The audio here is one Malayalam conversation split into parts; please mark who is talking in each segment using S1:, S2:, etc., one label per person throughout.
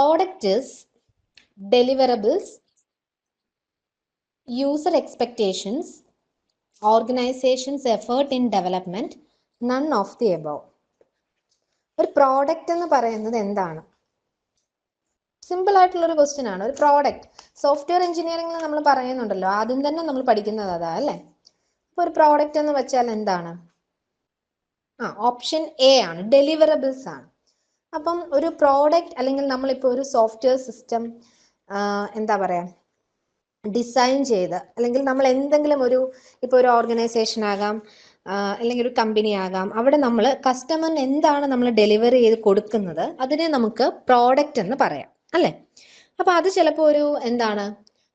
S1: product is deliverables, user expectations, organization's effort in development, none of the above. ഒരു പ്രോഡക്റ്റ് എന്ന് പറയുന്നത് എന്താണ്? സിമ്പിൾ ആയിട്ടുള്ള ഒരു ക്വസ്റ്റ്യൻ ആണ്. ഒരു പ്രോഡക്റ്റ് സോഫ്റ്റ്വെയർ എഞ്ചിനീയറിംഗിൽ നമ്മൾ പറയുന്നുണ്ടല്ലോ. ആദ്യം തന്നെ നമ്മൾ പഠിക്കുന്നത് അതാ അല്ലേ? അപ്പൊ ഒരു പ്രോഡക്റ്റ് എന്ന് വെച്ചാൽ എന്താണ്? ആ ഓപ്ഷൻ എ ആണ്. ഡെലിവറബിൾസ് ആണ്. അപ്പം ഒരു പ്രോഡക്റ്റ് അല്ലെങ്കിൽ നമ്മളിപ്പോൾ ഒരു സോഫ്റ്റ്വെയർ സിസ്റ്റം എന്താ പറയാ ഡിസൈൻ ചെയ്ത് അല്ലെങ്കിൽ നമ്മൾ എന്തെങ്കിലും ഒരു ഇപ്പോൾ ഒരു ഓർഗനൈസേഷൻ ആകാം അല്ലെങ്കിൽ ഒരു കമ്പനി ആകാം അവിടെ നമ്മൾ കസ്റ്റമറിന് എന്താണ് നമ്മൾ ഡെലിവറി ചെയ്ത് കൊടുക്കുന്നത് അതിനെ നമുക്ക് പ്രോഡക്റ്റ് എന്ന് പറയാം അല്ലേ? അപ്പൊ അത് ചിലപ്പോൾ ഒരു എന്താണ്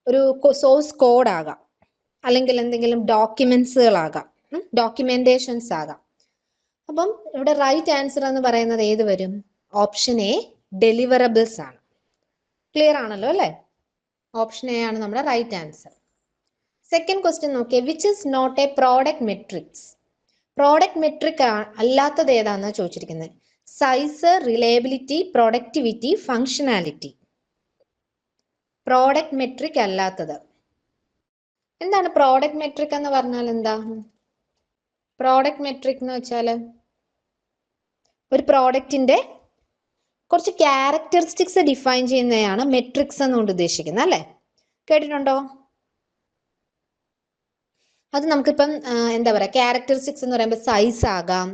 S1: ഒരു സോഴ്സ് കോഡ് ആകാം അല്ലെങ്കിൽ എന്തെങ്കിലും ഡോക്യുമെന്റ്സുകളാകാം ഡോക്യുമെന്റേഷൻസ് ആകാം. അപ്പം ഇവിടെ റൈറ്റ് ആൻസർ എന്ന് പറയുന്നത് ഏത് വരും? ഓപ്ഷൻ എ ഡെലിവറബിൾസ് ആണ്. ക്ലിയർ ആണല്ലോ അല്ലേ? ഓപ്ഷൻ എ ആണ് നമ്മുടെ right answer second question Nokia which is not a product metrics product metric അല്ലാത്തത് ഏതാണെന്ന് ചോദിച്ചിരിക്കുന്നത് size reliability productivity functionality product metric അല്ലാത്തത്. എന്താണ് പ്രോഡക്റ്റ് മെട്രിക് എന്ന് പറഞ്ഞാൽ എന്താ? പ്രോഡക്റ്റ് മെട്രിക് എന്ന് വെച്ചാൽ ഒരു പ്രോഡക്റ്റിന്റെ കുറച്ച് ക്യാരക്ടറിസ്റ്റിക്സ് ഡിഫൈൻ ചെയ്യുന്നതാണ് മെട്രിക്സ് എന്നുകൊണ്ട് ഉദ്ദേശിക്കുന്നത് അല്ലേ? കേട്ടിട്ടുണ്ടോ? അത് നമുക്കിപ്പം എന്താ പറയാ ക്യാരക്ടറിസ്റ്റിക്സ് എന്ന് പറയുമ്പോൾ സൈസ് ആകാം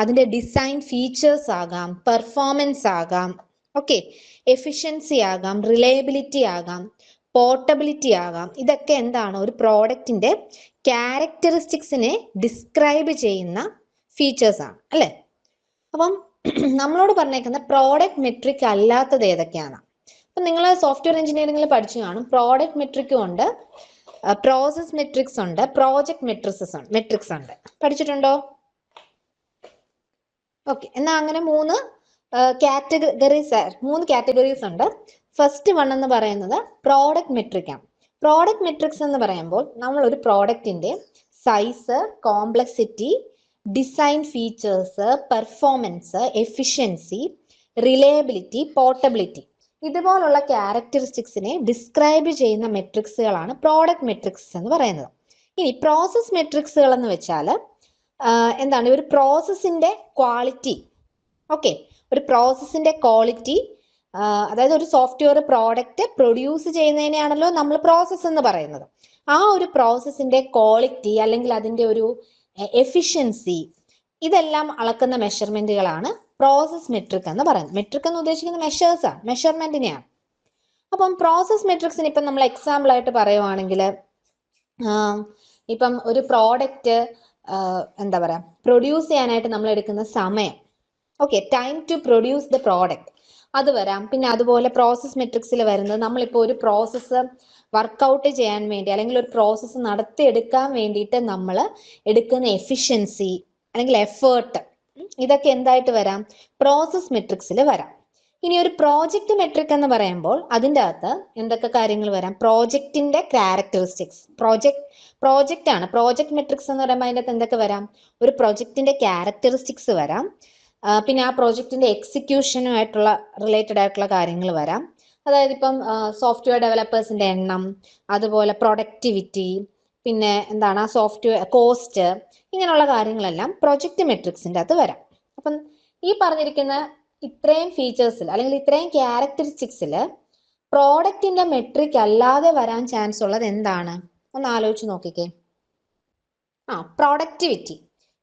S1: അതിന്റെ ഡിസൈൻ ഫീച്ചേഴ്സ് ആകാം പെർഫോമൻസ് ആകാം ഓക്കെ എഫിഷ്യൻസി ആകാം റിലയബിലിറ്റി ആകാം പോർട്ടബിലിറ്റി ആകാം. ഇതൊക്കെ എന്താണ്? ഒരു പ്രോഡക്റ്റിന്റെ ക്യാരക്ടറിസ്റ്റിക്സിനെ ഡിസ്ക്രൈബ് ചെയ്യുന്ന ഫീച്ചേഴ്സ് ആണ് അല്ലേ? അപ്പം നമ്മളോട് പറഞ്ഞേക്കുന്ന പ്രോഡക്റ്റ് മെട്രിക് അല്ലാത്തത് ഏതൊക്കെയാണ്? അപ്പൊ നിങ്ങൾ സോഫ്റ്റ്വെയർ എഞ്ചിനീയറിംഗിൽ പഠിച്ചു കാണും. പ്രോഡക്റ്റ് മെട്രിക്കും ഉണ്ട്. പ്രോസസ് മെട്രിക്സ് ഉണ്ട്. പ്രോജക്ട് മെട്രിക്സസ് ഉണ്ട്. മെട്രിക്സ് ഉണ്ട്. പഠിച്ചിട്ടുണ്ടോ? ഓക്കെ എന്നാ അങ്ങനെ മൂന്ന് കാറ്റഗറീസ് മൂന്ന് കാറ്റഗറീസ് ഉണ്ട്. ഫസ്റ്റ് വൺ എന്ന് പറയുന്നത് പ്രോഡക്റ്റ് മെട്രിക് ആണ്. പ്രോഡക്റ്റ് മെട്രിക്സ് എന്ന് പറയുമ്പോൾ നമ്മൾ ഒരു പ്രോഡക്റ്റിന്റെ size complexity design features performance efficiency reliability portability ഇതുപോലുള്ള ക്യാരക്ടറിസ്റ്റിക്സിനെ ഡിസ്ക്രൈബ് ചെയ്യുന്ന മെട്രിക്സുകളാണ് പ്രോഡക്റ്റ് മെട്രിക്സ് എന്ന് പറയുന്നത്. ഇനി പ്രോസസ് മെട്രിക്സുകൾ എന്ന് വെച്ചാൽ എന്താണ്? ഒരു പ്രോസസ്സിന്റെ ക്വാളിറ്റി ഓക്കെ ഒരു പ്രോസസ്സിന്റെ ക്വാളിറ്റി അതായത് ഒരു സോഫ്റ്റ്വെയർ പ്രോഡക്റ്റ് പ്രൊഡ്യൂസ് ചെയ്യുന്നതിനെയാണല്ലോ നമ്മൾ പ്രോസസ്സ് എന്ന് പറയുന്നത്. ആ ഒരു പ്രോസസ്സിന്റെ ക്വാളിറ്റി അല്ലെങ്കിൽ അതിന്റെ ഒരു എഫിഷ്യൻസി ഇതെല്ലാം അളക്കുന്ന മെഷർമെന്റുകളാണ് പ്രോസസ് മെട്രിക് എന്ന് പറയുന്നത്. മെട്രിക് എന്ന് ഉദ്ദേശിക്കുന്ന മെഷേഴ്സ് ആണ് മെഷർമെന്റിനെയാണ് അപ്പം പ്രോസസ് മെട്രിക്സിന് ഇപ്പം നമ്മൾ എക്സാമ്പിൾ ആയിട്ട് പറയുവാണെങ്കിൽ ഇപ്പം ഒരു പ്രോഡക്റ്റ് എന്താ പറയാ പ്രൊഡ്യൂസ് ചെയ്യാനായിട്ട് നമ്മൾ എടുക്കുന്ന സമയം. Okay time to produce the product അത് വരാം. പിന്നെ അതുപോലെ പ്രോസസ് മെട്രിക്സിൽ വരുന്നത് നമ്മളിപ്പോൾ ഒരു പ്രോസസ്സ് വർക്കൗട്ട് ചെയ്യാൻ വേണ്ടി അല്ലെങ്കിൽ ഒരു പ്രോസസ്സ് നടത്തിയെടുക്കാൻ വേണ്ടിയിട്ട് നമ്മൾ എടുക്കുന്ന എഫിഷ്യൻസി അല്ലെങ്കിൽ എഫേർട്ട് ഇതൊക്കെ എന്തായിട്ട് വരാം? പ്രോസസ് മെട്രിക്സിൽ വരാം. ഇനി ഒരു പ്രോജക്റ്റ് മെട്രിക് എന്ന് പറയുമ്പോൾ അതിന്റെ അകത്ത് എന്തൊക്കെ കാര്യങ്ങൾ വരാം? പ്രോജക്റ്റിന്റെ ക്യാരക്ടറിസ്റ്റിക്സ് പ്രോജക്റ്റ് പ്രോജക്റ്റ് ആണ്. പ്രോജക്റ്റ് മെട്രിക്സ് എന്ന് പറയുമ്പോൾ അതിന്റെ അകത്ത് എന്തൊക്കെ വരാം? ഒരു പ്രോജക്റ്റിന്റെ ക്യാരക്ടറിസ്റ്റിക്സ് വരാം. പിന്നെ ആ പ്രോജക്റ്റിന്റെ എക്സിക്യൂഷനുമായിട്ടുള്ള റിലേറ്റഡ് ആയിട്ടുള്ള കാര്യങ്ങൾ വരാം. അതായത് ഇപ്പം സോഫ്റ്റ്വെയർ ഡെവലപ്പേഴ്സിന്റെ എണ്ണം അതുപോലെ പ്രൊഡക്ടിവിറ്റി പിന്നെ എന്താണ് ആ സോഫ്റ്റ്വെയർ കോസ്റ്റ് ഇങ്ങനെയുള്ള കാര്യങ്ങളെല്ലാം പ്രൊജക്ട് മെട്രിക്സിന്റെ അകത്ത് വരാം. അപ്പം ഈ പറഞ്ഞിരിക്കുന്ന ഇത്രയും ഫീച്ചേഴ്സിൽ അല്ലെങ്കിൽ ഇത്രയും ക്യാരക്ടറിസ്റ്റിക്സിൽ പ്രോഡക്റ്റിന്റെ മെട്രിക് അല്ലാതെ വരാൻ ചാൻസ് ഉള്ളത് എന്താണ്? ഒന്ന് ആലോചിച്ച് നോക്കിക്കേ. ആ പ്രൊഡക്ടിവിറ്റി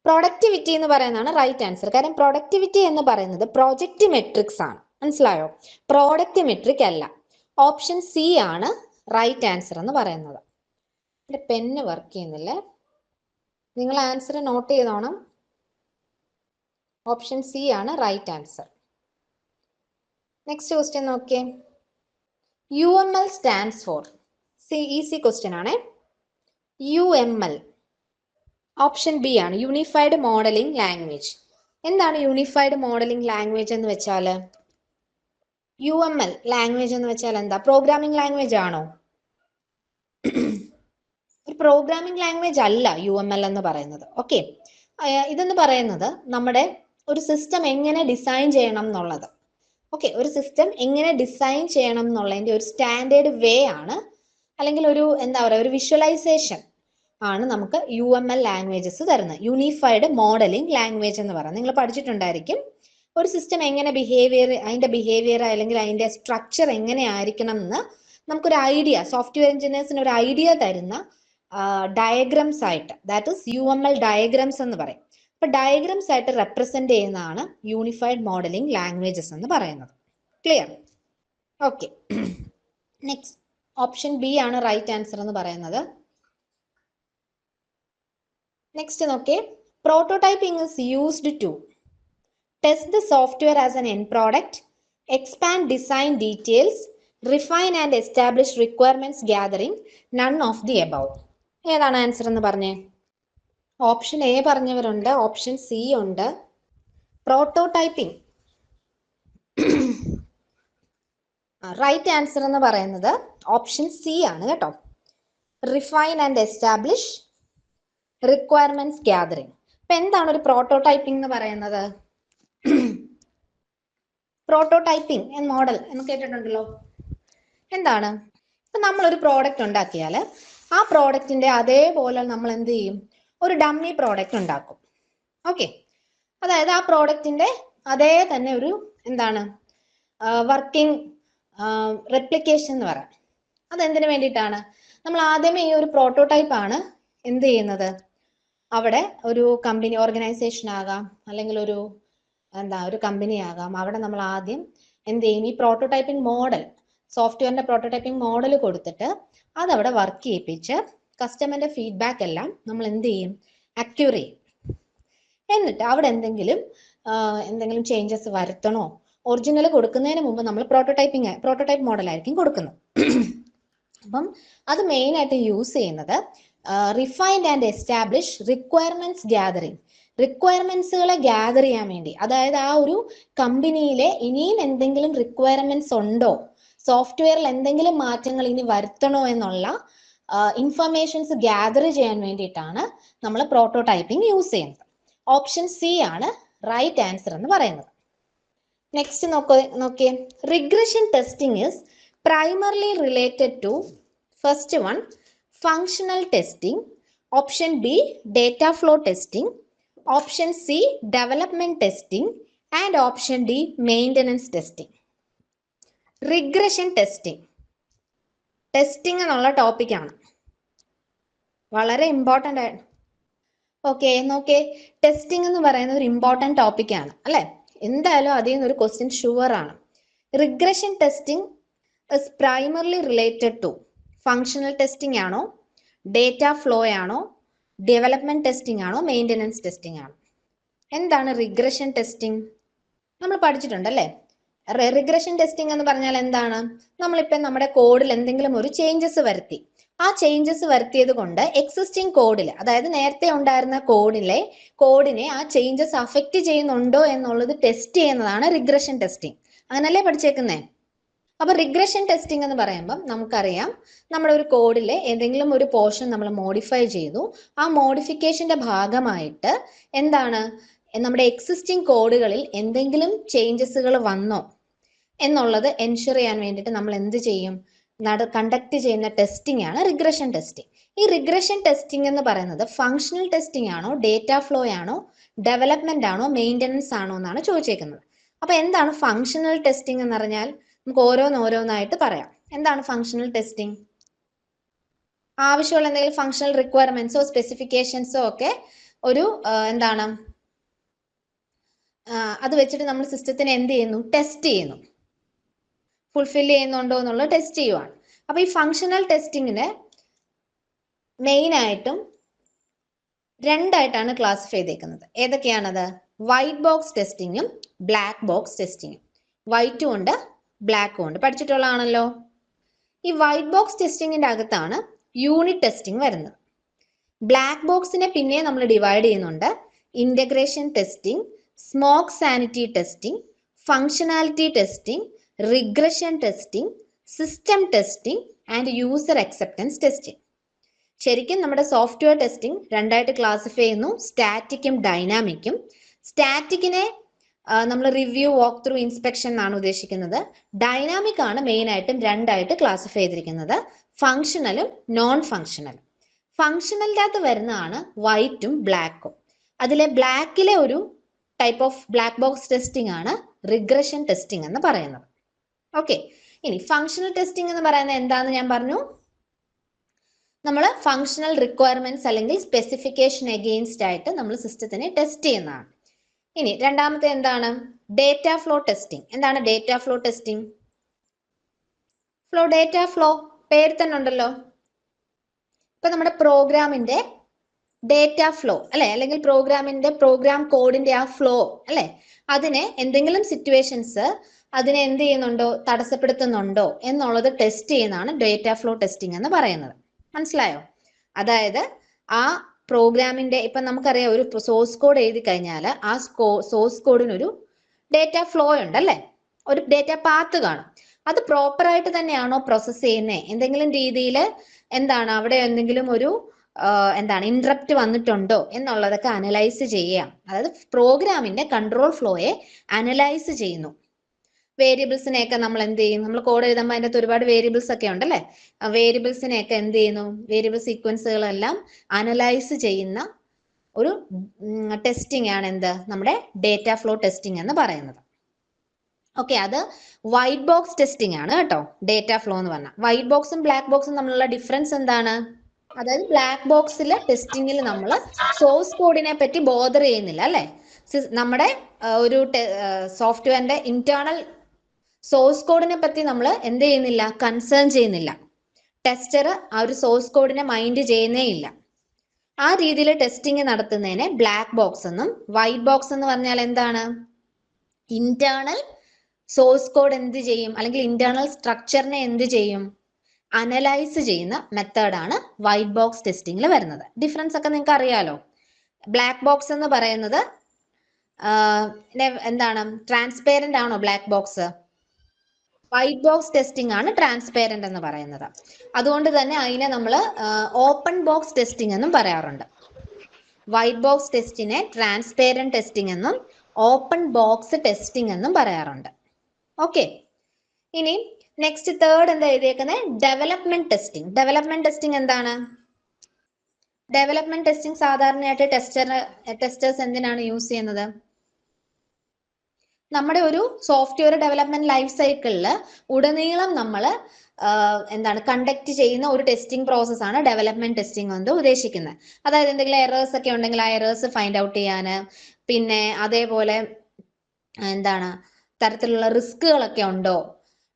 S1: പ്രൊഡക്ടിവിറ്റി എന്ന് പറയുന്നതാണ് റൈറ്റ് ആൻസർ കാരണം പ്രൊഡക്ടിവിറ്റി എന്ന് പറയുന്നത് പ്രോജക്റ്റ് മെട്രിക്സ് ആണ്. മനസ്സിലായോ? പ്രോഡക്റ്റ് മെട്രിക് അല്ല. ഓപ്ഷൻ സി ആണ് റൈറ്റ് ആൻസർ എന്ന് പറയുന്നത്. എന്റെ പെന്ന് വർക്ക് ചെയ്യുന്നില്ലേ? നിങ്ങൾ ആൻസർ നോട്ട് ചെയ്തോണം. ഓപ്ഷൻ സി ആണ് റൈറ്റ് ആൻസർ നെക്സ്റ്റ് ക്വസ്റ്റ്യൻ നോക്കിയേ. U M L stands for C easy question ആണേ. U M L option B ആണ്. യൂണിഫൈഡ് മോഡലിംഗ് ലാംഗ്വേജ് എന്താണ് യൂണിഫൈഡ് മോഡലിംഗ് ലാംഗ്വേജ് എന്ന് വെച്ചാൽ യു എം എൽ ലാംഗ്വേജ് എന്ന് വെച്ചാൽ എന്താ? പ്രോഗ്രാമിംഗ് ലാംഗ്വേജ് ആണോ? ഒരു പ്രോഗ്രാമിംഗ് ലാംഗ്വേജ് അല്ല യു എം എൽ എന്ന് പറയുന്നത്. ഓക്കെ ഇതെന്ന് പറയുന്നത് നമ്മുടെ ഒരു സിസ്റ്റം എങ്ങനെ ഡിസൈൻ ചെയ്യണം എന്നുള്ളത്. ഓക്കെ ഒരു സിസ്റ്റം എങ്ങനെ ഡിസൈൻ ചെയ്യണം എന്നുള്ളതിന്റെ ഒരു സ്റ്റാൻഡേർഡ് വേ ആണ്. അല്ലെങ്കിൽ ഒരു എന്താ പറയുക ഒരു വിഷ്വലൈസേഷൻ ആണ് നമുക്ക് യു എം എൽ ലാംഗ്വേജസ് തരുന്നത്. യൂണിഫൈഡ് മോഡലിംഗ് ലാംഗ്വേജ് എന്ന് പറയുന്നത്. നിങ്ങൾ പഠിച്ചിട്ടുണ്ടായിരിക്കും. ഒരു സിസ്റ്റം എങ്ങനെ ബിഹേവിയർ അതിന്റെ ബിഹേവിയർ അല്ലെങ്കിൽ അതിന്റെ സ്ട്രക്ചർ എങ്ങനെ ആയിരിക്കണം എന്ന് നമുക്കൊരു ഐഡിയ സോഫ്റ്റ്വെയർ എഞ്ചിനീയേഴ്സിന് ഒരു ഐഡിയ തരുന്ന ഡയഗ്രംസ് ആയിട്ട് that is U M L diagrams എന്ന് പറയും. അപ്പൊ ഡയഗ്രംസ് ആയിട്ട് റെപ്രസെന്റ് ചെയ്യുന്നതാണ് യൂണിഫൈഡ് മോഡലിംഗ് ലാംഗ്വേജസ് എന്ന് പറയുന്നത്. Clear okay next option B ആണ് റൈറ്റ് ആൻസർ എന്ന് പറയുന്നത്. നെക്സ്റ്റ് നോക്കേ prototyping is used to test the software as an an product expand design details refine and establish requirements gathering none of the above ഏതാണ് ആൻസർ എന്ന് പറഞ്ഞേ? ഓപ്ഷൻ എ പറഞ്ഞവരുണ്ട് ഓപ്ഷൻ സി ഉണ്ട്. പ്രോട്ടോടൈപ്പിംഗ് റൈറ്റ് ആൻസർ എന്ന് പറയുന്നത് ഓപ്ഷൻ സി ആണ് കേട്ടോ. Refine and establish requirements gathering അപ്പൊ എന്താണ് ഒരു പ്രോട്ടോടൈപ്പിംഗ് എന്ന് പറയുന്നത്? പ്രോട്ടോടൈപ്പിംഗ് എന്ന മോഡൽ എന്ന് കേട്ടിട്ടുണ്ടല്ലോ. എന്താണ്? ഇപ്പൊ നമ്മൾ ഒരു പ്രോഡക്റ്റ് ഉണ്ടാക്കിയാൽ ആ പ്രോഡക്റ്റിന്റെ അതേപോലെ നമ്മൾ എന്ത് ചെയ്യും? ഒരു ഡമ്മി പ്രോഡക്റ്റ് ഉണ്ടാക്കും. ഓക്കെ അതായത് ആ പ്രോഡക്റ്റിന്റെ അതേ തന്നെ ഒരു എന്താണ്? വർക്കിംഗ് റെപ്ലിക്കേഷൻ എന്ന് പറയാം. അതെന്തിനു വേണ്ടിയിട്ടാണ്? നമ്മൾ ആദ്യമേ ഈ ഒരു പ്രോട്ടോടൈപ്പ് ആണ് എന്ത് ചെയ്യുന്നത്? അവിടെ ഒരു കമ്പനി ഓർഗനൈസേഷൻ ആകാം അല്ലെങ്കിൽ ഒരു എന്താ ഒരു കമ്പനി ആകാം. അവിടെ നമ്മൾ ആദ്യം എന്ത് ചെയ്യും? ഈ പ്രോട്ടോടൈപ്പിംഗ് മോഡൽ സോഫ്റ്റ്വെയറിന്റെ പ്രോട്ടോടൈപ്പിംഗ് മോഡൽ കൊടുത്തിട്ട് അതവിടെ വർക്ക് ചെയ്യിപ്പിച്ച് കസ്റ്റമറിന്റെ ഫീഡ്ബാക്ക് എല്ലാം നമ്മൾ എന്ത് ചെയ്യും? അക്യൂർ ചെയ്യും. എന്നിട്ട് അവിടെ എന്തെങ്കിലും എന്തെങ്കിലും ചേഞ്ചസ് വരുത്തണോ? ഒറിജിനൽ കൊടുക്കുന്നതിന് മുമ്പ് നമ്മൾ പ്രോട്ടോടൈപ്പിംഗ് പ്രോട്ടോടൈപ്പ് മോഡലായിരിക്കും കൊടുക്കുന്നത്. അപ്പം അത് മെയിൻ ആയിട്ട് യൂസ് ചെയ്യുന്നത് refined and establish requirements gathering റിക്വയർമെന്റ്സുകളെ gather ചെയ്യാൻ വേണ്ടി. അതായത് ആ ഒരു കമ്പനിയിലെ ഇനിയും എന്തെങ്കിലും റിക്വയർമെന്റ്സ് ഉണ്ടോ? സോഫ്റ്റ്വെയറിൽ എന്തെങ്കിലും മാറ്റങ്ങൾ ഇനി വരുത്തണോ എന്നുള്ള ഇൻഫർമേഷൻസ് ഗ്യാദർ ചെയ്യാൻ വേണ്ടിയിട്ടാണ് നമ്മൾ പ്രോട്ടോടൈപ്പിംഗ് യൂസ് ചെയ്യുന്നത്. ഓപ്ഷൻ സി ആണ് റൈറ്റ് ആൻസർ എന്ന് പറയുന്നത്. നെക്സ്റ്റ് നോക്കോ നോക്കിയേ. Regression testing is primarily related to first one functional testing option B data flow testing option C development testing and option D maintenance testing regression testing testing എന്നുള്ള ടോപ്പിക്കാണ് വളരെ ഇമ്പോർട്ടന്റ് ആണ് ഓക്കെ നോക്കേ. ടെസ്റ്റിംഗ് എന്ന് പറയുന്ന ഒരു ഇമ്പോർട്ടന്റ് ടോപ്പിക്കാണ് അല്ലേ? എന്തായാലും അതിൽ നിന്ന് ഒരു ക്വസ്റ്റ്യൻ ഷുവർ ആണ്. Regression testing is primarily related to functional testing ആണോ? ഡേറ്റ ഫ്ലോ ആണോ? ഡെവലപ്മെന്റ് ടെസ്റ്റിംഗ് ആണോ മെയിന്റനൻസ് ടെസ്റ്റിംഗ് ആണോ? എന്താണ് റിഗ്രഷൻ ടെസ്റ്റിംഗ് നമ്മൾ പഠിച്ചിട്ടുണ്ട് അല്ലേ റിഗ്രഷൻ ടെസ്റ്റിംഗ് എന്ന് പറഞ്ഞാൽ എന്താണ്? നമ്മളിപ്പോൾ നമ്മുടെ കോഡിൽ എന്തെങ്കിലും ഒരു ചേഞ്ചസ് വരുത്തി. ആ ചേഞ്ചസ് വരുത്തിയത് കൊണ്ട് എക്സിസ്റ്റിംഗ് കോഡിൽ അതായത് നേരത്തെ ഉണ്ടായിരുന്ന കോഡിലെ കോഡിനെ ആ ചേഞ്ചസ് അഫക്റ്റ് ചെയ്യുന്നുണ്ടോ എന്നുള്ളത് ടെസ്റ്റ് ചെയ്യുന്നതാണ് റിഗ്രഷൻ ടെസ്റ്റിംഗ് അങ്ങനല്ലേ പഠിച്ചേക്കുന്നേ? അപ്പൊ റിഗ്രഷൻ ടെസ്റ്റിംഗ് എന്ന് പറയുമ്പോൾ നമുക്കറിയാം നമ്മുടെ ഒരു കോഡിലെ ഏതെങ്കിലും ഒരു പോർഷൻ നമ്മൾ മോഡിഫൈ ചെയ്തു. ആ മോഡിഫിക്കേഷന്റെ ഭാഗമായിട്ട് എന്താണ്? നമ്മുടെ എക്സിസ്റ്റിംഗ് കോഡുകളിൽ എന്തെങ്കിലും ചേഞ്ചസുകൾ വന്നോ എന്നുള്ളത് എൻഷുർ ചെയ്യാൻ വേണ്ടിയിട്ട് നമ്മൾ എന്ത് ചെയ്യും? നട കണ്ടക്ട് ചെയ്യുന്ന ടെസ്റ്റിംഗ് ആണ് റിഗ്രഷൻ ടെസ്റ്റിംഗ് ഈ റിഗ്രഷൻ ടെസ്റ്റിംഗ് എന്ന് പറയുന്നത് ഫങ്ഷണൽ ടെസ്റ്റിംഗ് ആണോ ഡേറ്റ ഫ്ലോ ആണോ ഡെവലപ്മെന്റ് ആണോ മെയിന്റനൻസ് ആണോ എന്നാണ് ചോദിച്ചേക്കുന്നത്. അപ്പൊ എന്താണ് ഫങ്ഷണൽ ടെസ്റ്റിംഗ് എന്ന് പറഞ്ഞാൽ നമുക്ക് ഓരോന്നോരോന്നായിട്ട് പറയാം. എന്താണ് ഫങ്ഷണൽ ടെസ്റ്റിംഗ് ആവശ്യമുള്ള എന്തെങ്കിലും ഫങ്ഷണൽ റിക്വയർമെന്റ്സോ സ്പെസിഫിക്കേഷൻസോ ഒക്കെ ഒരു എന്താണ് അത് വെച്ചിട്ട് നമ്മൾ സിസ്റ്റത്തിന് എന്ത് ചെയ്യുന്നു? ടെസ്റ്റ് ചെയ്യുന്നു. ഫുൾഫിൽ ചെയ്യുന്നുണ്ടോ എന്നുള്ള ടെസ്റ്റ് ചെയ്യുവാണ്. അപ്പൊ ഈ ഫങ്ഷണൽ ടെസ്റ്റിങ്ങിന് മെയിൻ ആയിട്ടും രണ്ടായിട്ടാണ് ക്ലാസിഫൈ ചെയ്തേക്കുന്നത്. ഏതൊക്കെയാണത്? വൈറ്റ് ബോക്സ് ടെസ്റ്റിങ്ങും ബ്ലാക്ക് ബോക്സ് ടെസ്റ്റിങ്ങും വൈറ്റും ഉണ്ട് ബ്ലാക്കും ഉണ്ട്. പഠിച്ചിട്ടുള്ളതാണല്ലോ. ഈ വൈറ്റ് ബോക്സ് ടെസ്റ്റിങ്ങിന്റെ അകത്താണ് യൂണിറ്റ് ടെസ്റ്റിംഗ് വരുന്നത്. ബ്ലാക്ക് ബോക്സിനെ പിന്നെ നമ്മൾ ഡിവൈഡ് ചെയ്യുന്നുണ്ട്. Integration testing smoke sanity testing functionality testing regression testing system testing and user acceptance testing ശരിക്കും നമ്മുടെ സോഫ്റ്റ്വെയർ ടെസ്റ്റിംഗ് രണ്ടായിട്ട് ക്ലാസിഫൈ ചെയ്യുന്നു. സ്റ്റാറ്റിക്കും ഡൈനാമിക്കും സ്റ്റാറ്റിക്കിനെ നമ്മൾ റിവ്യൂ വാക്ക് ത്രൂ ഇൻസ്പെക്ഷൻ എന്നാണ് ഉദ്ദേശിക്കുന്നത്. ഡൈനാമിക് ആണ് മെയിൻ ആയിട്ടും രണ്ടായിട്ട് ക്ലാസിഫൈ ചെയ്തിരിക്കുന്നത്. ഫങ്ഷണലും നോൺ ഫങ്ഷണലും അകത്ത് വരുന്നതാണ് വൈറ്റും ബ്ലാക്കും അതിലെ ബ്ലാക്കിലെ ഒരു type of black box testing ആണ് റിഗ്രഷൻ ടെസ്റ്റിംഗ് എന്ന് പറയുന്നത്. ഓക്കെ ഇനി ഫങ്ഷണൽ ടെസ്റ്റിംഗ് എന്ന് പറയുന്നത് എന്താന്ന് ഞാൻ പറഞ്ഞു? നമ്മൾ ഫങ്ഷണൽ റിക്വയർമെന്റ്സ് അല്ലെങ്കിൽ സ്പെസിഫിക്കേഷൻ എഗെയിൻസ്റ്റ് ആയിട്ട് നമ്മൾ സിസ്റ്റത്തിനെ ടെസ്റ്റ് ചെയ്യുന്നതാണ്. ഇനി രണ്ടാമത്തെ എന്താണ്? ഡേറ്റ ഫ്ലോ ടെസ്റ്റിംഗ് എന്താണ് data flow testing flow data flow പേര് തന്നെ ഉണ്ടല്ലോ. ഇപ്പൊ നമ്മുടെ പ്രോഗ്രാമിന്റെ ഡേറ്റ ഫ്ലോ അല്ലെ? അല്ലെങ്കിൽ പ്രോഗ്രാമിന്റെ പ്രോഗ്രാം കോഡിന്റെ ആ ഫ്ലോ അല്ലെ? അതിനെ എന്തെങ്കിലും സിറ്റുവേഷൻസ് അതിനെ എന്ത് ചെയ്യുന്നുണ്ടോ? തടസ്സപ്പെടുത്തുന്നുണ്ടോ? എന്നുള്ളത് ടെസ്റ്റ് ചെയ്യുന്നതാണ് ഡേറ്റ ഫ്ലോ ടെസ്റ്റിംഗ് എന്ന് പറയുന്നത്. മനസ്സിലായോ? അതായത് ആ പ്രോഗ്രാമിന്റെ ഇപ്പൊ നമുക്കറിയാം ഒരു സോഴ്സ് കോഡ് എഴുതി കഴിഞ്ഞാൽ ആ സോഴ്സ് കോഡിനൊരു ഡേറ്റ ഫ്ലോ ഉണ്ട് അല്ലെ? ഒരു ഡേറ്റ പാത്ത് കാണും. അത് പ്രോപ്പറായിട്ട് തന്നെയാണോ പ്രോസസ് ചെയ്യുന്നത് എന്തെങ്കിലും രീതിയിൽ എന്താണ് അവിടെ എന്തെങ്കിലും ഒരു എന്താണ് ഇൻട്രപ്റ്റ് വന്നിട്ടുണ്ടോ എന്നുള്ളതൊക്കെ അനലൈസ് ചെയ്യാം അതായത് പ്രോഗ്രാമിന്റെ കൺട്രോൾ ഫ്ലോയെ അനലൈസ് ചെയ്യുന്നു. വേരിയബിൾസിനെയൊക്കെ നമ്മൾ എന്ത് ചെയ്യും നമ്മൾ കോഡ് എഴുതുമ്പോൾ അതിന്റെ അകത്ത് ഒരുപാട് വേരിയബിൾസ് ഒക്കെ ഉണ്ടല്ലേ? വേരിയബിൾസിനെയൊക്കെ എന്ത് ചെയ്യുന്നു? വേരിയബിൾ സീക്വൻസുകളെല്ലാം അനലൈസ് ചെയ്യുന്ന ഒരു ടെസ്റ്റിംഗ് ആണ് എന്ത്? നമ്മുടെ ഡേറ്റ ഫ്ലോ ടെസ്റ്റിംഗ് എന്ന് പറയുന്നത്. ഓക്കെ അത് വൈറ്റ് ബോക്സ് ടെസ്റ്റിംഗ് ആണ് കേട്ടോ ഡേറ്റ ഫ്ലോ എന്ന് പറഞ്ഞാൽ. വൈറ്റ് ബോക്സും ബ്ലാക്ക് ബോക്സും തമ്മിലുള്ള ഡിഫറൻസ് എന്താണ്? അതായത് ബ്ലാക്ക് ബോക്സിലെ ടെസ്റ്റിംഗിൽ നമ്മൾ സോഴ്സ് കോഡിനെ പറ്റി ബോദർ ചെയ്യുന്നില്ല അല്ലേ? നമ്മുടെ ഒരു സോഫ്റ്റ്വെയറിന്റെ ഇന്റേണൽ സോഴ്സ് കോഡിനെ പറ്റി നമ്മൾ എന്ത് ചെയ്യുന്നില്ല? കൺസേൺ ചെയ്യുന്നില്ല. ടെസ്റ്റർ ആ ഒരു സോഴ്സ് കോഡിനെ മൈൻഡ് ചെയ്യുന്നേ ഇല്ല. ആ രീതിയിൽ ടെസ്റ്റിംഗ് നടത്തുന്നതിനെ ബ്ലാക്ക് ബോക്സ് എന്നും വൈറ്റ് ബോക്സ് എന്ന് പറഞ്ഞാൽ എന്താണ്? ഇന്റേണൽ സോഴ്സ് കോഡ് എന്ത് ചെയ്യും? അല്ലെങ്കിൽ ഇന്റേണൽ സ്ട്രക്ചറിനെ എന്ത് ചെയ്യും? അനലൈസ് ചെയ്യുന്ന മെത്തേഡാണ് വൈറ്റ് ബോക്സ് ടെസ്റ്റിംഗിൽ വരുന്നത്. ഡിഫറൻസ് ഒക്കെ നിങ്ങൾക്ക് അറിയാലോ? ബ്ലാക്ക് ബോക്സ് എന്ന് പറയുന്നത് എന്താണ്? ട്രാൻസ്പെയറന്റ് ആണോ black box white box testing ആണ് ട്രാൻസ്പെയറന്റ് എന്ന് പറയുന്നത്. അതുകൊണ്ട് തന്നെ അതിനെ നമ്മൾ ഓപ്പൺ ബോക്സ് ടെസ്റ്റിംഗ് എന്നും പറയാറുണ്ട്. വൈറ്റ് ബോക്സ് ടെസ്റ്റിനെ ട്രാൻസ്പെയറന്റ് ടെസ്റ്റിംഗ് എന്നും ഓപ്പൺ ബോക്സ് ടെസ്റ്റിംഗ് എന്നും പറയാറുണ്ട്. ഓക്കെ ഇനി നെക്സ്റ്റ് തേർഡ് എന്താ എഴുതിയേക്കുന്നത് ഡെവലപ്മെന്റ് ടെസ്റ്റിംഗ് ഡെവലപ്മെന്റ് ടെസ്റ്റിംഗ് എന്താണ്? ഡെവലപ്മെന്റ് ടെസ്റ്റിംഗ് സാധാരണയായിട്ട് ടെസ്റ്റർ ടെസ്റ്റേഴ്സ് എന്തിനാണ് യൂസ് ചെയ്യുന്നത്? നമ്മുടെ ഒരു സോഫ്റ്റ്വെയർ ഡെവലപ്മെന്റ് ലൈഫ് സൈക്കിളിൽ ഉടനീളം നമ്മൾ എന്താണ് കണ്ടക്ട് ചെയ്യുന്ന ഒരു ടെസ്റ്റിംഗ് പ്രോസസ് ആണ് ഡെവലപ്മെന്റ് ടെസ്റ്റിംഗ് എന്ന് ഉദ്ദേശിക്കുന്നത്. അതായത് എന്തെങ്കിലും എറേഴ്സ് ഒക്കെ ഉണ്ടെങ്കിൽ ആ എറേഴ്സ് ഫൈൻഡ് ഔട്ട് ചെയ്യാന് പിന്നെ അതേപോലെ എന്താണ് തരത്തിലുള്ള റിസ്കുകളൊക്കെ ഉണ്ടോ?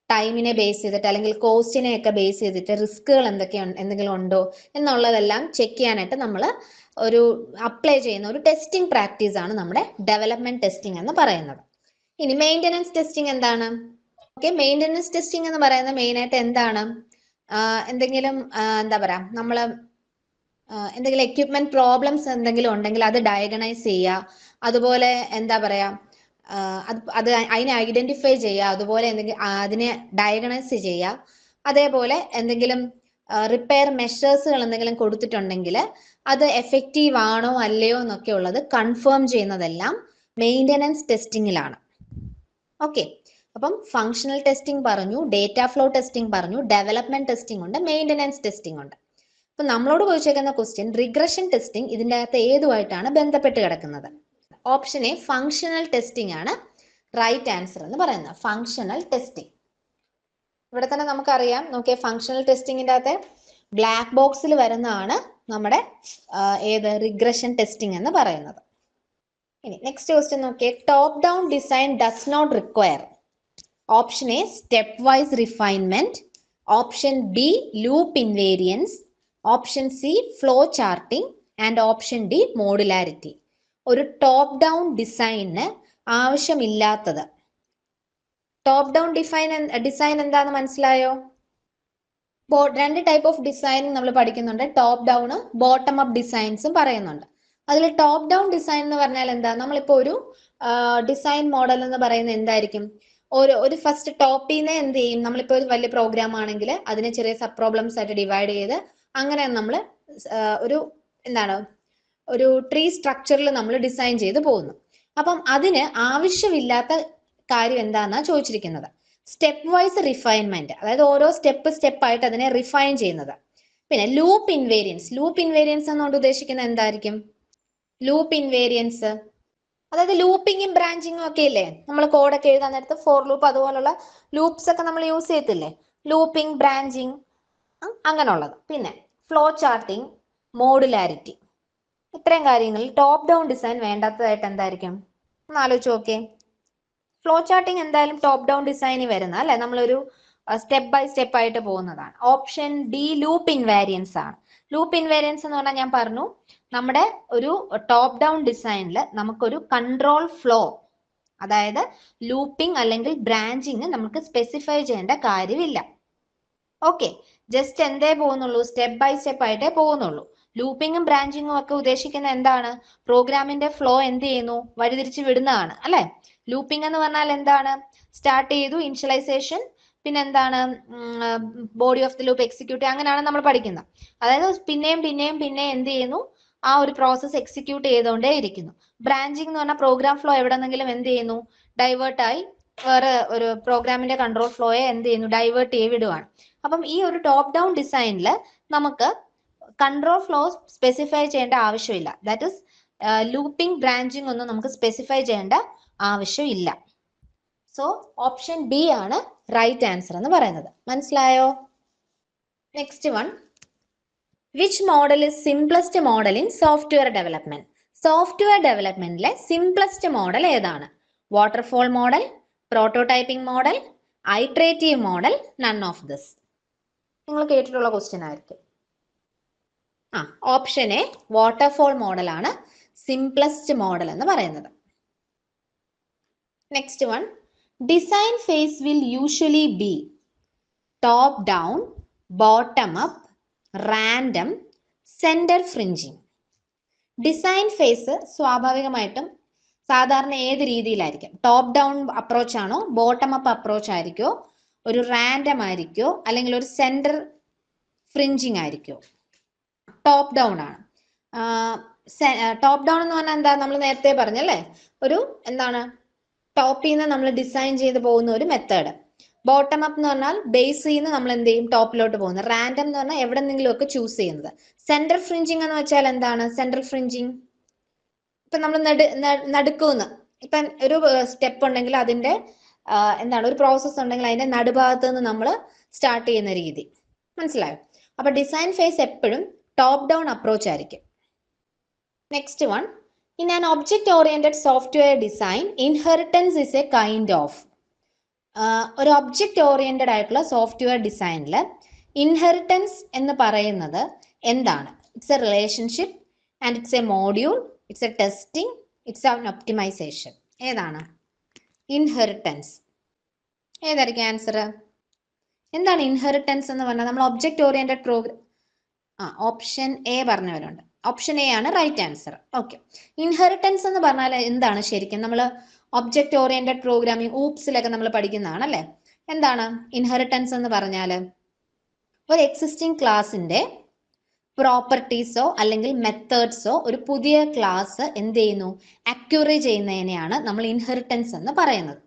S1: ടൈമിനെ ബേസ് ചെയ്തിട്ട് അല്ലെങ്കിൽ കോസ്റ്റിനെ ഒക്കെ ബേസ് ചെയ്തിട്ട് റിസ്കുകൾ എന്തൊക്കെ എന്തെങ്കിലും ഉണ്ടോ? എന്നുള്ളതെല്ലാം ചെക്ക് ചെയ്യാനായിട്ട് നമ്മൾ ഒരു അപ്ലൈ ചെയ്യുന്ന ഒരു ടെസ്റ്റിംഗ് പ്രാക്ടീസ് ആണ് നമ്മുടെ ഡെവലപ്മെന്റ് ടെസ്റ്റിംഗ് എന്ന് പറയുന്നത്. ഇനി മെയിന്റനൻസ് ടെസ്റ്റിംഗ് എന്താണ്? ഓക്കെ മെയിന്റനൻസ് ടെസ്റ്റിംഗ് എന്ന് പറയുന്നത് മെയിൻ ആയിട്ട് എന്താണ്? എന്തെങ്കിലും എന്താ പറയാ നമ്മൾ എന്തെങ്കിലും എക്യുപ്മെന്റ് പ്രോബ്ലംസ് എന്തെങ്കിലും ഉണ്ടെങ്കിൽ അത് ഡയഗണൈസ് ചെയ്യുക. അതുപോലെ എന്താ പറയാ അത് അത് അതിനെ ഐഡന്റിഫൈ ചെയ്യുക. അതുപോലെ എന്തെങ്കിലും അതിനെ ഡയഗണൈസ് ചെയ്യുക. അതേപോലെ എന്തെങ്കിലും റിപ്പയർ മെഷേഴ്സുകൾ എന്തെങ്കിലും കൊടുത്തിട്ടുണ്ടെങ്കിൽ അത് എഫക്റ്റീവ് ആണോ അല്ലയോ എന്നൊക്കെ ഉള്ളത് കൺഫേം ചെയ്യുന്നതെല്ലാം മെയിന്റനൻസ് ടെസ്റ്റിംഗിലാണ് ഓക്കെ അപ്പം ഫങ്ഷണൽ ടെസ്റ്റിംഗ് പറഞ്ഞു ഡേറ്റ ഫ്ലോ ടെസ്റ്റിംഗ് പറഞ്ഞു ഡെവലപ്മെന്റ് ടെസ്റ്റിംഗ് ഉണ്ട് മെയിന്റനൻസ് ടെസ്റ്റിംഗ് ഉണ്ട്. അപ്പൊ നമ്മളോട് ചോദിച്ചേക്കുന്ന ക്വസ്റ്റ്യൻ റിഗ്രഷൻ ടെസ്റ്റിംഗ് ഇതിന്റെ അകത്ത് ഏതുമായിട്ടാണ് ബന്ധപ്പെട്ട് കിടക്കുന്നത്? ഓപ്ഷൻ എ ഫങ്ഷണൽ ടെസ്റ്റിംഗ് ആണ് റൈറ്റ് ആൻസർ എന്ന് പറയുന്നത്. ഫങ്ഷണൽ ടെസ്റ്റിംഗ് ഇവിടെ തന്നെ നമുക്കറിയാം. നോക്കിയ ഫങ്ഷണൽ ടെസ്റ്റിംഗിന്റെ അകത്ത് ബ്ലാക്ക് ബോക്സിൽ വരുന്നതാണ് നമ്മുടെ ഏത് റിഗ്രഷൻ ടെസ്റ്റിംഗ് എന്ന് പറയുന്നത്. ഇനി നെക്സ്റ്റ് ക്വസ്റ്റ്യൻ നോക്കിയേ. Top down design does not require option A step wise refinement option B loop invariance option C flow charting and option D modularity ഒരു ടോപ്പ് ഡൗൺ ഡിസൈനിന് ആവശ്യമില്ലാത്തത്. ടോപ്പ് ഡൗൺ ഡിഫൈൻ ഡിസൈൻ എന്താന്ന് മനസ്സിലായോ? രണ്ട് ടൈപ്പ് ഓഫ് ഡിസൈനും നമ്മൾ പഠിക്കുന്നുണ്ട്. ടോപ്പ് ഡൗണും ബോട്ടം അപ്പ് ഡിസൈൻസും പറയുന്നുണ്ട്. അതിൽ ടോപ്പ് ഡൗൺ ഡിസൈൻ എന്ന് പറഞ്ഞാൽ എന്താ? നമ്മളിപ്പോ ഒരു ഡിസൈൻ മോഡൽ എന്ന് പറയുന്നത് എന്തായിരിക്കും? ഒരു ഒരു ഫസ്റ്റ് ടോപ്പിൽ നിന്ന് എന്ത് ചെയ്യും? നമ്മളിപ്പോ ഒരു വലിയ പ്രോഗ്രാം ആണെങ്കിൽ അതിനെ ചെറിയ സബ് പ്രോബ്ലംസ് ആയിട്ട് ഡിവൈഡ് ചെയ്ത് അങ്ങനെ നമ്മൾ ഒരു എന്താണ് ഒരു ട്രീ സ്ട്രക്ചറിൽ നമ്മൾ ഡിസൈൻ ചെയ്ത് പോകുന്നു. അപ്പം അതിന് ആവശ്യമില്ലാത്ത കാര്യം എന്താണെന്നാ ചോദിച്ചിരിക്കുന്നത്? സ്റ്റെപ്പ് വൈസ് റിഫൈൻമെന്റ് അതായത് ഓരോ സ്റ്റെപ്പ് സ്റ്റെപ്പ് ആയിട്ട് അതിനെ റിഫൈൻ ചെയ്യുന്നത്. പിന്നെ ലൂപ്പ് ഇൻവേരിയൻസ് ലൂപ്പ് ഇൻവേരിയൻസ് എന്നുകൊണ്ട് ഉദ്ദേശിക്കുന്നത് എന്തായിരിക്കും? ലൂപ്പ് ഇൻവേരിയൻസ് അതായത് ലൂപ്പിങ്ങും ബ്രാഞ്ചിങ്ങും ഒക്കെ ഇല്ലേ? നമ്മൾ കോഡൊക്കെ എഴുതാൻ നേരത്ത് ഫോർ ലൂപ്പ് അതുപോലുള്ള ലൂപ്സ് ഒക്കെ നമ്മൾ യൂസ് ചെയ്യത്തില്ലേ? ലൂപ്പിംഗ് ബ്രാഞ്ചിങ് അങ്ങനെയുള്ളത്. പിന്നെ ഫ്ലോ ചാർട്ടിങ് മോഡുലാരിറ്റി ഇത്രയും കാര്യങ്ങളിൽ ടോപ്പ് ഡൗൺ ഡിസൈൻ വേണ്ടാത്തതായിട്ട് എന്തായിരിക്കും? ഒന്ന് ആലോചിച്ച് നോക്കേ ഫ്ലോ ചാർട്ടിങ് എന്തായാലും ടോപ്പ് ഡൗൺ ഡിസൈനിൽ വരുന്ന അല്ലെ? നമ്മളൊരു സ്റ്റെപ്പ് ബൈ സ്റ്റെപ്പ് ആയിട്ട് പോകുന്നതാണ്. ഓപ്ഷൻ ഡി ലൂപ്പ് ഇൻവാരിയൻസ് ആണ്. ലൂപ്പ് ഇൻവാരിയൻസ് എന്ന് പറഞ്ഞാൽ ഞാൻ പറഞ്ഞു നമ്മുടെ ഒരു ടോപ്പ് ഡൗൺ ഡിസൈനിൽ നമുക്കൊരു കൺട്രോൾ ഫ്ലോ അതായത് ലൂപ്പിംഗ് അല്ലെങ്കിൽ ബ്രാഞ്ചിങ് നമുക്ക് സ്പെസിഫൈ ചെയ്യേണ്ട കാര്യമില്ല. ഓക്കെ ജസ്റ്റ് എന്തേ പോകുന്നുള്ളൂ? സ്റ്റെപ്പ് ബൈ സ്റ്റെപ്പ് ആയിട്ടേ പോകുന്നുള്ളൂ. ലൂപ്പിങ്ങും ബ്രാഞ്ചിങ്ങും ഒക്കെ ഉദ്ദേശിക്കുന്ന എന്താണ്? പ്രോഗ്രാമിന്റെ ഫ്ലോ എന്ത് ചെയ്യുന്നു? വഴിതിരിച്ച് വിടുന്നതാണ് അല്ലെ? ലൂപ്പിംഗ് എന്ന് പറഞ്ഞാൽ എന്താണ്? സ്റ്റാർട്ട് ചെയ്തു ഇൻഷ്യലൈസേഷൻ പിന്നെ എന്താണ് body of the loop executive അങ്ങനെയാണ് നമ്മൾ പഠിക്കുന്നത്. അതായത് പിന്നെയും പിന്നെയും പിന്നെ എന്ത് ചെയ്യുന്നു? ആ ഒരു പ്രോസസ്സ് എക്സിക്യൂട്ട് ചെയ്തുകൊണ്ടേ ഇരിക്കുന്നു. ബ്രാഞ്ചിങ് എന്ന് പറഞ്ഞാൽ പ്രോഗ്രാം ഫ്ലോ എവിടെന്നെങ്കിലും എന്ത് ചെയ്യുന്നു? ഡൈവേർട്ടായി വേറെ ഒരു പ്രോഗ്രാമിന്റെ കൺട്രോൾ ഫ്ലോയെ എന്ത് ചെയ്യുന്നു? ഡൈവേർട്ട് ചെയ്ത് വിടുവാണ്. അപ്പം ഈ ഒരു ടോപ്പ് ഡൗൺ ഡിസൈനിൽ നമുക്ക് കൺട്രോൾ ഫ്ലോ സ്പെസിഫൈ ചെയ്യേണ്ട ആവശ്യമില്ല. ദാറ്റ് ഇസ് ലൂപ്പിംഗ് ബ്രാഞ്ചിങ് ഒന്നും നമുക്ക് സ്പെസിഫൈ ചെയ്യേണ്ട ആവശ്യമില്ല. സോ ഓപ്ഷൻ ബി ആണ് റൈറ്റ് ആൻസർ എന്ന് പറയുന്നത്. മനസ്സിലായോ? Next one which model is simplest model in software development software ഡെവലപ്മെന്റിലെ simplest model ഏതാണ്? Waterfall model prototyping model iterative model none of this നിങ്ങൾ കേട്ടിട്ടുള്ള ക്വസ്റ്റ്യൻ ആയിരിക്കും. ആ ഓപ്ഷൻ എ വാട്ടർഫോൾ മോഡൽ ആണ് സിംപ്ലസ്റ്റ് മോഡൽ എന്ന് പറയുന്നത്. Next one design phase will usually be top down bottom up random centre fringing design phase സ്വാഭാവികമായിട്ടും സാധാരണ ഏത് രീതിയിലായിരിക്കും? ടോപ്പ് ഡൗൺ അപ്രോച്ച് ആണോ? ബോട്ടം അപ്പ് അപ്രോച്ച് ആയിരിക്കോ? ഒരു റാൻഡം ആയിരിക്കോ? അല്ലെങ്കിൽ ഒരു സെന്റർ ഫ്രിഞ്ചിങ് ആയിരിക്കോ? ടോപ്പ് ഡൗൺ ആണ്. ടോപ്പ് ഡൗൺ എന്ന് പറഞ്ഞാൽ എന്താ? നമ്മൾ നേരത്തെ പറഞ്ഞല്ലേ? ഒരു എന്താണ്? ടോപ്പിൽ നിന്ന് നമ്മൾ ഡിസൈൻ ചെയ്ത് പോകുന്ന ഒരു മെത്തേഡ് ബോട്ടം അപ്പ് എന്ന് പറഞ്ഞാൽ ബേസിൽ നിന്ന് നമ്മൾ എന്ത് ചെയ്യും? ടോപ്പിലോട്ട് പോകുന്നത് റാൻഡം എന്ന് പറഞ്ഞാൽ എവിടെന്നെങ്കിലും ഒക്കെ ചൂസ് ചെയ്യുന്നത്. സെൻട്രൽ ഫ്രിഞ്ചിങ് എന്ന് വെച്ചാൽ എന്താണ്? സെൻട്രൽ ഫ്രിഞ്ചിങ് ഇപ്പൊ നമ്മൾ നടു നടുക്കുന്ന്. ഇപ്പൊ ഒരു സ്റ്റെപ്പ് ഉണ്ടെങ്കിൽ അതിന്റെ എന്താണ്? ഒരു പ്രോസസ്സ് ഉണ്ടെങ്കിൽ അതിന്റെ നടുഭാഗത്ത് നിന്ന് നമ്മൾ സ്റ്റാർട്ട് ചെയ്യുന്ന രീതി. മനസ്സിലായോ? അപ്പൊ ഡിസൈൻ ഫേസ് എപ്പോഴും ടോപ്പ് ഡൗൺ അപ്രോച്ച് ആയിരിക്കും. Next one in an object oriented software design inheritance is a kind of ഒരു ഒബ്ജക്റ്റ് ഓറിയന്റഡ് ആയിട്ടുള്ള സോഫ്റ്റ്വെയർ ഡിസൈനിൽ ഇൻഹെറിറ്റൻസ് എന്ന് പറയുന്നത് എന്താണ്? It's a relationship and it's a module it's a testing it's an optimisation ഏതാണ്? ഇൻഹെറിറ്റൻസ് ഏതായിരിക്കും ആൻസർ എന്താണ് ഇൻഹെറിറ്റൻസ് എന്ന് പറഞ്ഞാൽ നമ്മൾ ഒബ്ജക്റ്റ് ഓറിയന്റഡ് പ്രോഗ്രാം ആ ഓപ്ഷൻ എ പറഞ്ഞവരുണ്ട്. ഓപ്ഷൻ എ ആണ് റൈറ്റ് ആൻസർ ഓക്കെ ഇൻഹെറിറ്റൻസ് എന്ന് പറഞ്ഞാൽ എന്താണ് ശരിക്കും? നമ്മൾ ഒബ്ജക്ട് ഓറിയന്റഡ് പ്രോഗ്രാമിംഗ് ഊപ്സിലൊക്കെ നമ്മൾ പഠിക്കുന്നതാണ് അല്ലെ എന്താണ്? ഇൻഹെറിറ്റൻസ് എന്ന് പറഞ്ഞാൽ ഒരു എക്സിസ്റ്റിംഗ് ക്ലാസിന്റെ പ്രോപ്പർട്ടീസോ അല്ലെങ്കിൽ മെത്തേഡ്സോ ഒരു പുതിയ ക്ലാസ് എന്ത് ചെയ്യുന്നു? അക്യൂറി ചെയ്യുന്നതിനെയാണ് നമ്മൾ ഇൻഹെറിറ്റൻസ് എന്ന് പറയുന്നത്.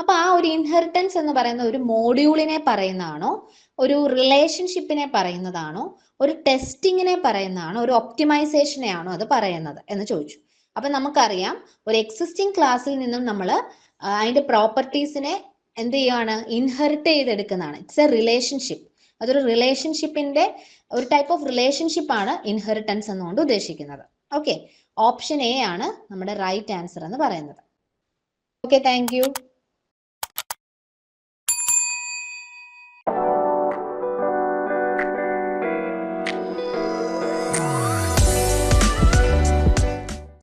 S1: അപ്പൊ ആ ഒരു ഇൻഹെറിറ്റൻസ് എന്ന് പറയുന്ന ഒരു മോഡ്യൂളിനെ പറയുന്നതാണോ? ഒരു റിലേഷൻഷിപ്പിനെ പറയുന്നതാണോ? ഒരു ടെസ്റ്റിങ്ങിനെ പറയുന്നതാണോ? ഒരു ഒപ്റ്റിമൈസേഷനെ ആണോ അത് പറയുന്നത്? എന്ന് ചോദിച്ചു. അപ്പൊ നമുക്കറിയാം ഒരു എക്സിസ്റ്റിംഗ് ക്ലാസ്സിൽ നിന്നും നമ്മൾ അതിന്റെ പ്രോപ്പർട്ടീസിനെ എന്ത് ചെയ്യുകയാണ് ഇൻഹെറിറ്റ് ചെയ്തെടുക്കുന്നതാണ്. ഇറ്റ്സ് എ റിലേഷൻഷിപ്പ് അതൊരു റിലേഷൻഷിപ്പിന്റെ ഒരു ടൈപ്പ് ഓഫ് റിലേഷൻഷിപ്പ് ആണ് ഇൻഹെറിറ്റൻസ് എന്നുകൊണ്ട് ഉദ്ദേശിക്കുന്നത്. ഓക്കെ ഓപ്ഷൻ എ ആണ് നമ്മുടെ റൈറ്റ് ആൻസർ എന്ന് പറയുന്നത്. Okay thank